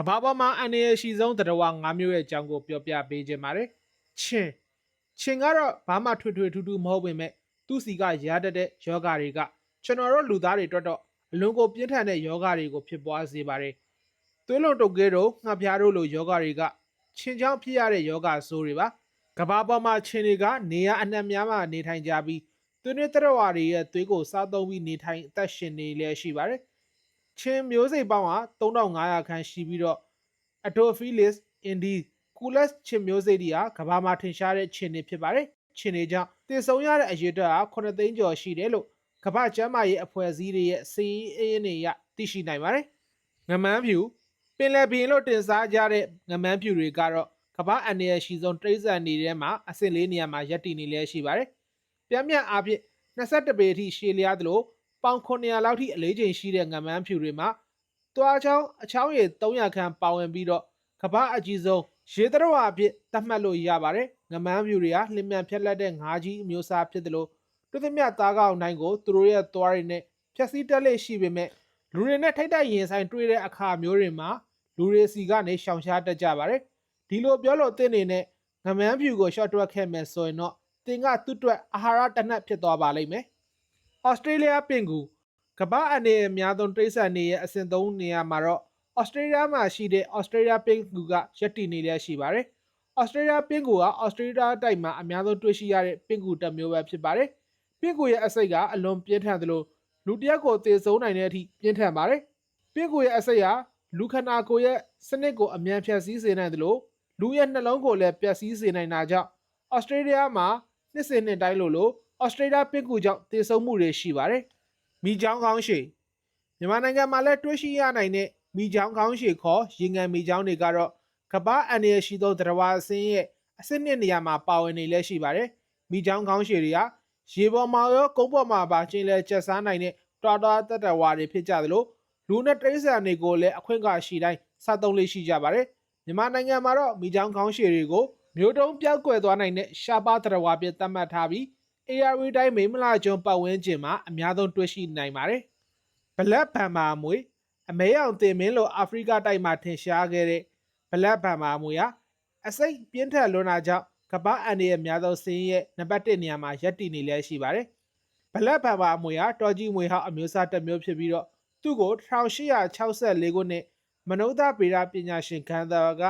ကဘာပေါ်မှာအန္တရာယ်ရှိဆုံးသတ္တဝါ၅မျိုးရဲ့အကြောင်းကိုပြောပြပေးခြင်းပါတယ်။ချင်းချင်းကတော့ဘာမှထွေထွေထူးထူးမဟုတ်ပေမဲ့သူ့စီကရတတ်တဲ့ယောဂတွေကကျွန်တော်တို့လူသားတွေအတွက်တော့အလွန်ကိုပြင်းထန်တဲ့ယောဂတွေကိုဖြစ်ပွားစေပါတယ်။သွေးလွန်တုပ်ကဲတို့ငှက်ပြားတို့လိုယောဂတွေကချင်းချောင်းဖြစ်ရတဲ့ယောဂဆိုးတွေပါ။ကဘာပေါ်မှာချင်းတွေကနေရအနှံ့များမှနေထိုင်ကြပြီးသွေးနွေးသတ္တဝါတွေရဲ့သွေးကိုစားသုံးပြီးနေထိုင်အသက်ရှင်နေလည်းရှိပါတယ်။ ချင်းမျိုးစိတ်ပေါင်းဟာ3500ခန့်ရှိပြီးတော့ Atophilis indi Culus ချင်းမျိုးစိတ်တွေဟာကမ္ဘာမှာထင်ရှားတဲ့ချင်းတွေဖြစ်ပါတယ်။ချင်းတွေကြောင့်တည်ဆုံရတဲ့အရေးအတွက်ဟာ9သိန်းကျော်ရှိတယ်လို့ကမ္ဘာ့ကျန်းမာရေးအဖွဲ့အစည်းတွေရဲ့စီးအင်းတွေရသိရှိနိုင်ပါတယ်။ငမန်းဖြူပင်လယ်ဘီလို့တင်စားကြတဲ့ငမန်းဖြူတွေကတော့ကမ္ဘာအန်ရရှိဆုံးတရိษံတွေထဲမှာအဆင့်လေးနေရာမှာရပ်တည်နေလဲရှိပါတယ်။ပြင်းပြအားဖြင့်21ပေအထိရှည်လျားသလို ပေါင်900လောက်ထိအလေးချိန်ရှိတဲ့ငမန်းဖြူတွေမှာတွားချောင်းအချောင်းရည်300ခန်းပါဝင်ပြီးတော့ကမ္ဘာအကြီးဆုံးရေသတ္တဝါအဖြစ်သတ်မှတ်လို့ရပါတယ်။ငမန်းဖြူတွေကလျင်မြန်ဖြက်လက်တဲ့ငါးကြီးအမျိုးအစားဖြစ်တယ်လို့တွေ့သမျှသားကောင်တိုင်းကိုသူတို့ရဲ့သွားတွေနဲ့ဖြက်စီးတက်လေရှိပေမဲ့လူတွေနဲ့ထိတ်တိုက်ရင်ဆိုင်တွေ့တဲ့အခါမျိုးတွေမှာလူတွေစီကနေရှောင်ရှားတတ်ကြပါတယ်။ဒီလိုပြောလို့တင်းနေနဲ့ငမန်းဖြူကို short တွက်ခဲ့မယ်ဆိုရင်တော့တင်ကသူ့အတွက်အာဟာရတနက်ဖြစ်သွားပါလိမ့်မယ်။ ဩစတြေးလျပင်ကူကမ္ဘာအနေနဲ့အများဆုံးတိရစ္ဆာန်တွေရဲ့အဆင့်သုံးနေရာမှာတော့ဩစတြေးလျမှာရှိတဲ့ဩစတြေးလျပင်ကူကရပ်တည်နေလျက်ရှိပါတယ်။ဩစတြေးလျပင်ကူကဩစတြေးလျတိုက်မှာအများဆုံးတွေ့ရှိရတဲ့ပင်ကူတစ်မျိုးပဲဖြစ်ပါတယ်။ပင်ကူရဲ့အစိတ်ကအလွန်ပြင်းထန်သလိုလူတစ်ယောက်ကိုသေဆုံးနိုင်တဲ့အထိပြင်းထန်ပါတယ်။ပင်ကူရဲ့အစိတ်ဟာလူခန္ဓာကိုယ်ရဲ့စနစ်ကိုအမြန်ဖြတ်စည်းစေနိုင်သလိုလူရဲ့နှလုံးကိုလည်းပျက်စီးစေနိုင်တာကြောင့်ဩစတြေးလျမှာနှစ်စဉ်နှစ်တိုင်းလိုလို ဩစတြေးလျပင်ကူကြောင့်သေဆုံးမှုတွေရှိပါတယ်။မိချောင်းကောင်းရှည်မြန်မာနိုင်ငံမှာလည်းတွေ့ရှိရနိုင်တဲ့မိချောင်းကောင်းရှည်ခေါ်ရေငန်မိချောင်းတွေကတော့ကမ္ဘာအန်ရရှိသောသတ္တဝါအစင်းရဲ့အစစ်နှစ်နေရာမှာပါဝင်နေလဲရှိပါတယ်။မိချောင်းကောင်းရှည်တွေကရေပေါ်မှာရောကုန်းပေါ်မှာပါကျင်းလဲကျက်စားနိုင်တဲ့တွားတွားတက်တဝါတွေဖြစ်ကြသလိုလူနဲ့တိရစ္ဆာန်တွေကိုလည်းအခွင့်အခါရှိတိုင်းစားသုံးလေးရှိကြပါတယ်။မြန်မာနိုင်ငံမှာတော့မိချောင်းကောင်းရှည်တွေကိုမျိုးတုံးပြောက်ကွယ်သွားနိုင်တဲ့ရှားပါးသတ္တဝါဖြစ်သတ်မှတ်ထားပြီး ARV တိုင်းမိမလာကျွန်းပတ်ဝန်းကျင်မှာအများဆုံးတွေ့ရှိနိုင်ပါတယ်။ဘလက်ဘန်မာမွေအမဲအောင်တင်မင်းလိုအာဖရိကတိုက်မှာထင်ရှားခဲ့တဲ့ဘလက်ဘန်မာမွေဟာအစိတ်ပြင်းထန်လွန်းတာကြောင့်ကပ္ပအန်ဒီရဲ့များသောစင်းရဲ့နံပါတ်1နေရာမှာရပ်တည်နေလဲရှိပါတယ်။ဘလက်ဘန်မာမွေဟာတော်ကြီးမွေဟောက်အမျိုးအစားတစ်မျိုးဖြစ်ပြီးတော့သူ့ကို1864ခုနှစ်မနုဿဗေဒပညာရှင်ခန်းသာက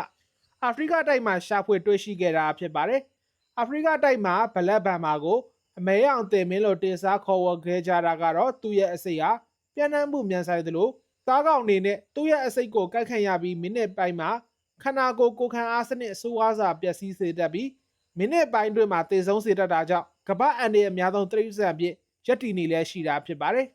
အာဖရိကတိုက်မှာရှာဖွေတွေ့ရှိခဲ့တာဖြစ်ပါတယ်။အာဖရိကတိုက်မှာဘလက်ဘန်မာကို အမဲအောင်တင်မင်းလို့တင်စားခေါ်ဝေါ်ခဲ့ကြတာကတော့သူ့ရဲ့အစိတ်ဟာပြန့်နှံ့မှုမြန်ဆိုင်သလိုသားကောင်အနေနဲ့သူ့ရဲ့အစိတ်ကိုကိုက်ခန့်ရပြီးမိနစ်ပိုင်းမှာခန္ဓာကိုယ်ကိုယ်ခံအားစနစ်အဆိုးဝါးစွာပျက်စီးစေတတ်ပြီးမိနစ်ပိုင်းတွင်မှာသေဆုံးစေတတ်တာကြောင့်ကမ္ဘာအန်ဒီအများဆုံးတိရစ္ဆာန်ဖြစ်ရက်တည်နေလဲရှိတာဖြစ်ပါတယ်